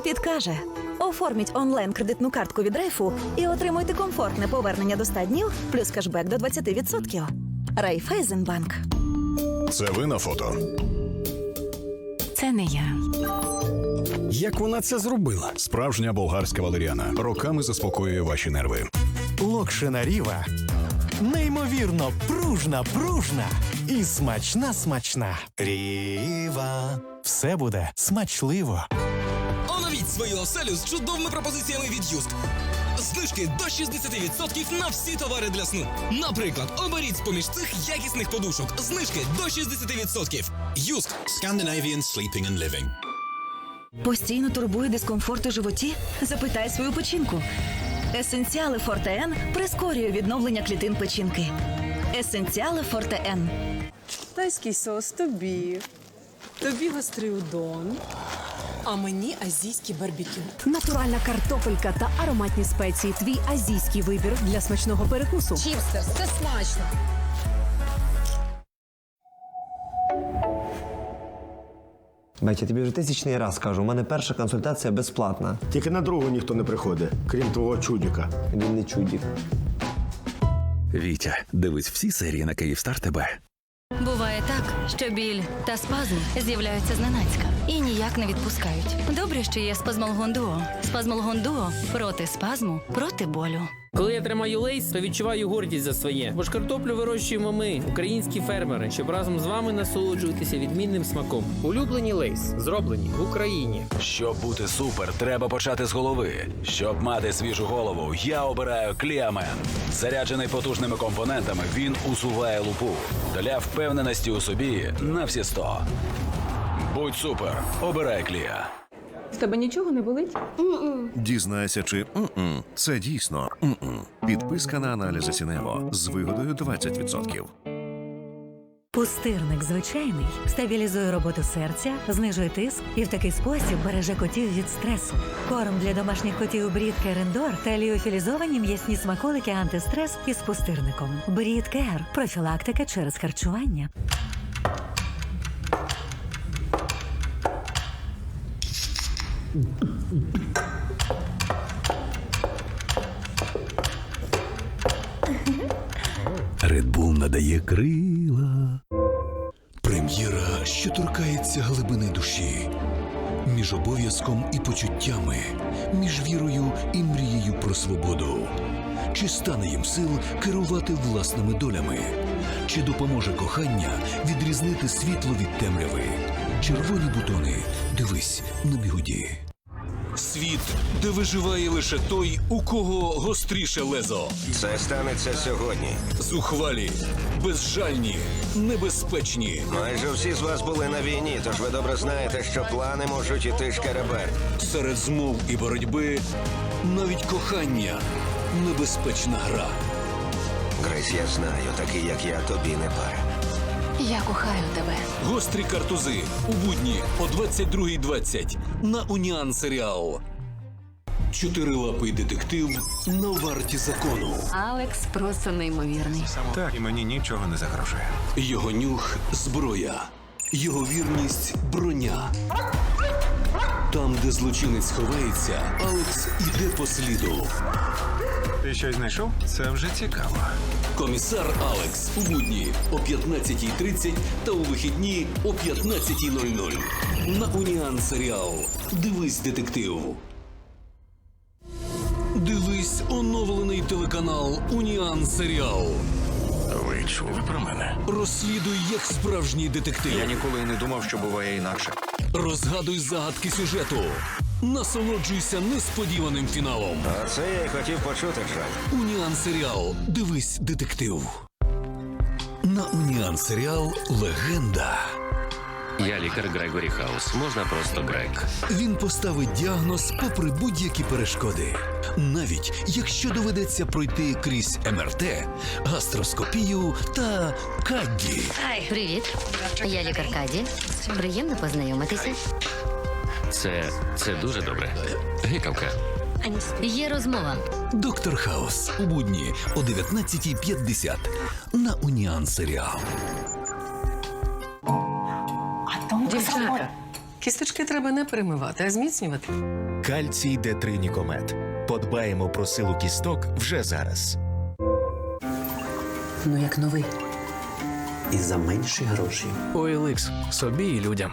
підкаже. Оформіть онлайн кредитну картку від Райфу і отримуйте комфортне повернення до 100 днів плюс кешбек до 20%. Райфайзенбанк. Це ви на фото. Це не я. Як вона це зробила? Справжня болгарська валеріана роками заспокоює ваші нерви. Локшина Ріва. Неймовірно пружна, пружна і смачна, смачна. Ріва. Все буде смачливо. Оновіть свою оселю з чудовими пропозиціями від Юск. Знижки до 60% на всі товари для сну. Наприклад, оберіть з-поміж цих якісних подушок. Знижки до 60%. Юск. Scandinavian Sleeping and Living. Постійно турбує дискомфорт у животі? Запитай свою печінку. Есенціали Форте Н прискорює відновлення клітин печінки. Есенціали Форте Н. Тайський соус тобі. Тобі гострий удон. А мені азійський барбекю. Натуральна картопелька та ароматні спеції. Твій азійський вибір для смачного перекусу. Чіпстерс, це смачно. Бать, я тобі вже тисячний раз кажу, у мене перша консультація безплатна. Тільки на другу ніхто не приходить, крім твого чудіка. Він не чудік. Вітя, дивись всі серії на Київстар ТБ. Буває так, що біль та спазм з'являються зненацька і ніяк не відпускають. Добре, що є спазмолгон дуо. Спазмолгон дуо проти спазму, проти болю. Коли я тримаю лейс, то відчуваю гордість за своє. Бо ж картоплю вирощуємо ми, українські фермери, щоб разом з вами насолоджуватися відмінним смаком. Улюблені лейс зроблені в Україні. Щоб бути супер, треба почати з голови. Щоб мати свіжу голову, я обираю Кліамен. Заряджений потужними компонентами, він усуває лупу для впевненості у собі на всі сто. Будь супер, обирай Клія. В тебе нічого не болить? Дізнайся, чи м-м, це дійсно м-м. Підписка на аналізи Сінево з вигодою 20%. Пустирник звичайний стабілізує роботу серця, знижує тиск і в такий спосіб береже котів від стресу. Корм для домашніх котів Брід Керендор та ліофілізовані м'ясні смаколики антистрес із пустирником. Брід Кер профілактика через харчування. Редбул надає крила. Прем'єра, що торкається глибини душі, між обов'язком і почуттями, між вірою і мрією про свободу. Чи стане їм сил керувати власними долями? Чи допоможе кохання відрізнити світло від темряви? Червоні бутони. Дивись на бігуді. Світ, де виживає лише той, у кого гостріше лезо. Це станеться сьогодні. Зухвалі, безжальні, небезпечні. Майже всі з вас були на війні, тож ви добре знаєте, що плани можуть іти шкереберть. Серед змов і боротьби навіть кохання небезпечна гра. Грейс, я знаю, такий як я тобі не пара. Я кохаю тебе. Гострі картузи у будні о 22.20 на Уніан Серіал. Чотирилапий детектив на варті закону. Алекс просто неймовірний. Так, і мені нічого не загрожує. Його нюх зброя, його вірність броня. Там, де злочинець ховається, Алекс іде по сліду. Ти щось знайшов? Це вже цікаво. Комісар Алекс у будні о 15.30 та у вихідні о 15.00. На Уніан Серіал. Дивись детектив. Дивись оновлений телеканал Уніан Серіал. Ви чули про мене? Розслідуй як справжній детектив. Я ніколи не думав, що буває інакше. Розгадуй загадки сюжету. Насолоджуйся несподіваним фіналом. А це я й хотів почути, Джон. Уніан Серіал. Дивись детектив. На Уніан Серіал Легенда. Я лікар Грегорі Хаус. Можна просто Грег. Він поставить діагноз попри будь-які перешкоди, навіть якщо доведеться пройти крізь МРТ, гастроскопію та кадді. Привіт, я лікар Каді. Приємно познайомитися. Це це дуже добре. Гикавка. Є розмова. Доктор Хаус у будні о 19.50 на Уніан Серіал. Дівчата, Кісточки треба не перемивати, а зміцнювати. Кальцій Д3 Нікомет. Подбаємо про силу кісток вже зараз. Ну як новий. І за менші гроші. OLX. собі і людям.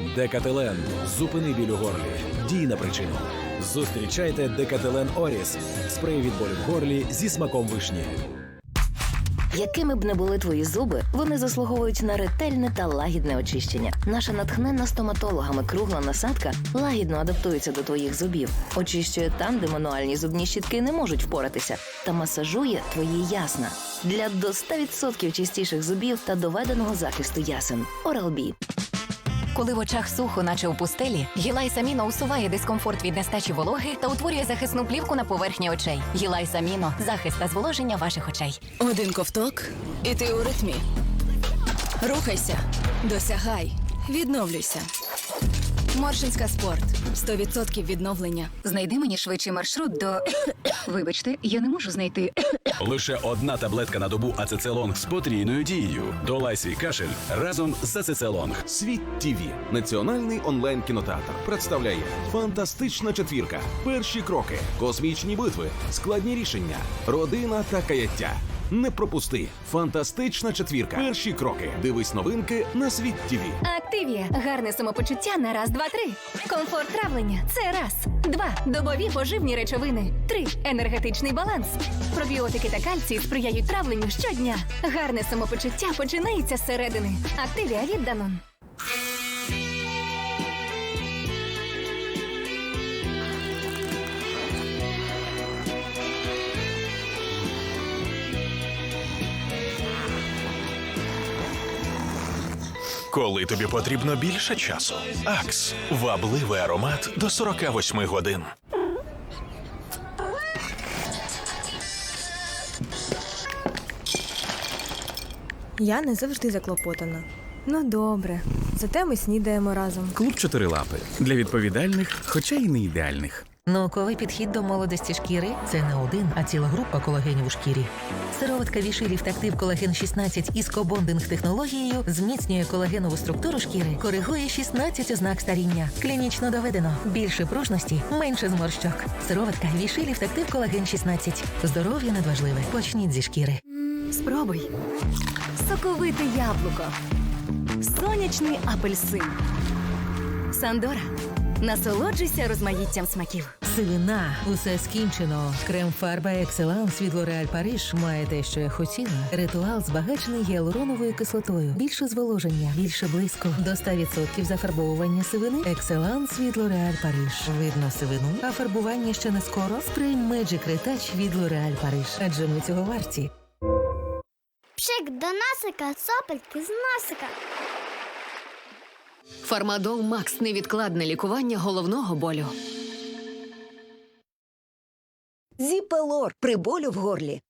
Декателен. Зупини біль у горлі. Дій на причину. Зустрічайте Декателен Оріс. Спрей від болю в горлі зі смаком вишні. Якими б не були твої зуби, вони заслуговують на ретельне та лагідне очищення. Наша натхненна стоматологами кругла насадка лагідно адаптується до твоїх зубів, очищує там, де мануальні зубні щітки не можуть впоратися, та масажує твої ясна для до 100% чистіших зубів та доведеного захисту ясен. Oral-B. Коли в очах сухо, наче у пустелі, Гілай Саміно усуває дискомфорт від нестачі вологи та утворює захисну плівку на поверхні очей. Гілай Саміно захист та зволоження ваших очей. Один ковток, і ти у ритмі. Рухайся, досягай, відновлюйся. Моршинська спорт 100% відновлення. Знайди мені швидший маршрут до. Вибачте, я не можу знайти. Лише одна таблетка на добу ацецелонг з потрійною дією. Долай свій кашель разом з ацецелонг. Світ ТІВІ – національний онлайн кінотеатр представляє фантастична четвірка, перші кроки, космічні битви, складні рішення, родина та каяття. Не пропусти фантастична четвірка. Перші кроки. Дивись новинки на світ ТІВІ. Активія. Гарне самопочуття на раз, два, три. Комфорт травлення. Це раз. Два. Добові поживні речовини. Три. Енергетичний баланс. Пробіотики та кальцій сприяють травленню щодня. Гарне самопочуття починається зсередини. Активія від Данон. Коли тобі потрібно більше часу. Акс вабливий аромат до 48 годин. Я не завжди заклопотана. Ну добре, зате ми снідаємо разом. Клуб чотирилапи для відповідальних, хоча й не ідеальних. Науковий підхід до молодості шкіри це не один, а ціла група колагенів у шкірі. Сироватка Вішилів Тактив Колаген 16 із кобондинг технологією зміцнює колагенову структуру шкіри, коригує 16 ознак старіння. Клінічно доведено. Більше пружності, менше зморщок. Сироватка Вішилів Тактив Колаген 16. Здоров'я надважливе. Почніть зі шкіри. Спробуй. Соковите яблуко. Сонячний апельсин. Сандора. Насолоджуйся розмаїттям смаків. Сивина, усе скінчено. Крем фарба Екселанс від L'Oréal Париж має те, що я хотіла. Ритуал збагачений гіалуроновою кислотою. Більше зволоження, більше блиску. До 100% зафарбовування сивини. Екселанс від L'Oréal Париж. Видно сивину, а фарбування ще не скоро. Спрей Magic Retouch від L'Oréal Париж. Адже ми цього варті. Пшик до насика, сопельки з носика. Фармадол Макс невідкладне лікування головного болю. Зіпелор при болю в горлі.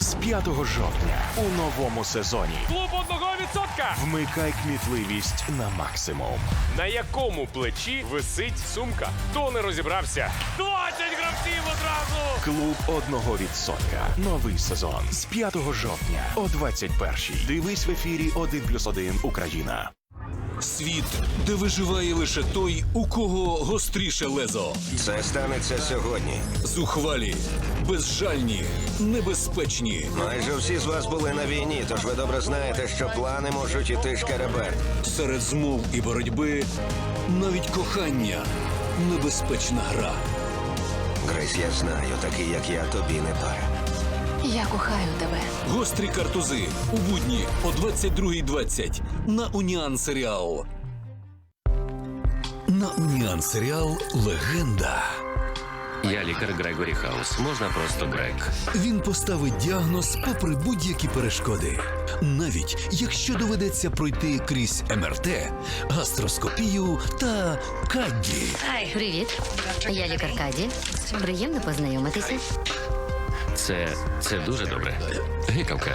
З 5 жовтня у новому сезоні. Клуб одного відсотка. Вмикай кмітливість на максимум. На якому плечі висить сумка? Хто не розібрався? 20 гравців одразу. Клуб одного відсотка. Новий сезон з 5 жовтня о 21-й. Дивись в ефірі 1+,1 Україна. Світ, де виживає лише той, у кого гостріше лезо. Це станеться сьогодні. Зухвалі, безжальні, небезпечні. Майже всі з вас були на війні, тож ви добре знаєте, що плани можуть іти шкеребер. Серед змов і боротьби навіть кохання небезпечна гра. Грейс, я знаю, такий як я, тобі не пара. Я кохаю тебе. Гострі картузи у будні о 22.20 на Уніан Серіал. На Уніан Серіал Легенда. Я лікар Грегорі Хаус. Можна просто Грег. Він поставить діагноз попри будь-які перешкоди, навіть якщо доведеться пройти крізь МРТ, гастроскопію та кадді. Привіт, я лікар Каді. Приємно познайомитися. Це це дуже добре. Гикавка.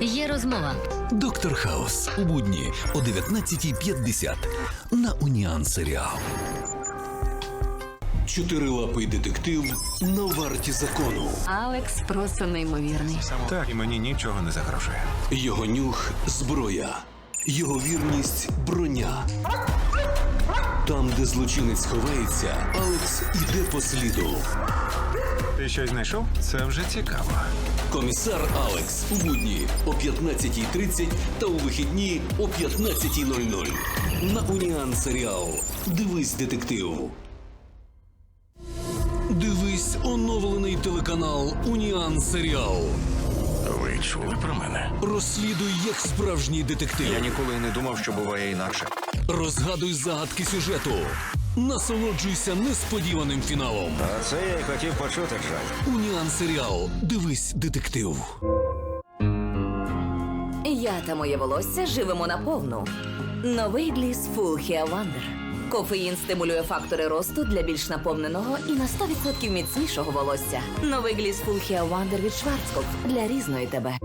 Є розмова. Доктор Хаус у будні о 19.50 на Уніан Серіал. Чотирилапий детектив на варті закону. Алекс просто неймовірний. Так, і мені нічого не загрожує. Його нюх зброя, його вірність броня. Там, де злочинець ховається, Алекс іде по сліду. Ти щось знайшов? Це вже цікаво. Комісар Алекс у будні о 15.30 та у вихідні о 15.00. На Уніан Серіал. Дивись детектив. Дивись оновлений телеканал Уніан Серіал. Ви чули про мене? Розслідуй як справжній детектив. Я ніколи не думав, що буває інакше. Розгадуй загадки сюжету. Насолоджуйся несподіваним фіналом. А це я й хотів почути, Джон. Уніан Серіал. Дивись детектив. Я та моє волосся живемо наповну. Новий гліс Full Hair Wonder. Кофеїн стимулює фактори росту для більш наповненого і на 100% міцнішого волосся. Новий гліс Full Hair Wonder від Schwarzkopf для різної тебе.